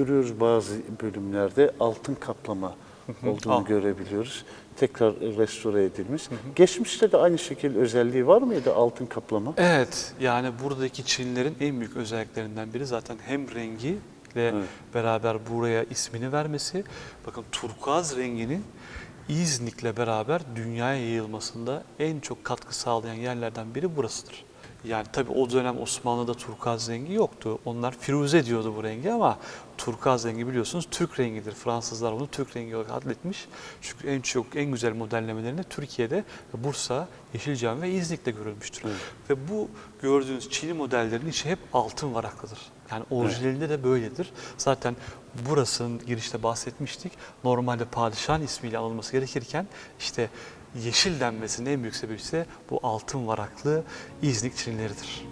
görüyoruz bazı bölümlerde altın kaplama olduğunu Ah. görebiliyoruz. Tekrar restore edilmiş. Geçmişte de aynı şekilde özelliği var mıydı altın kaplama? Evet, yani buradaki Çinlilerin en büyük özelliklerinden biri zaten hem rengi ile beraber buraya ismini vermesi. Bakın turkuaz renginin İznik'le beraber dünyaya yayılmasında en çok katkı sağlayan yerlerden biri burasıdır. Yani tabii o dönem Osmanlı'da turkuaz rengi yoktu. Onlar firuze diyordu bu rengi ama turkuaz rengi biliyorsunuz Türk rengidir. Fransızlar bunu Türk rengi olarak adletmiş. Çünkü en çok en güzel modellemelerinde Türkiye'de Bursa, Yeşilcam ve İznik'te görülmüştür. Ve bu gördüğünüz Çin'i modellerin içi hep altın varaklıdır. Yani orijinalinde de böyledir. Zaten burasının girişte bahsetmiştik. Normalde padişahın ismiyle anılması gerekirken işte yeşil denmesinin en büyük sebebi ise bu altın varaklı İznik Çinileridir.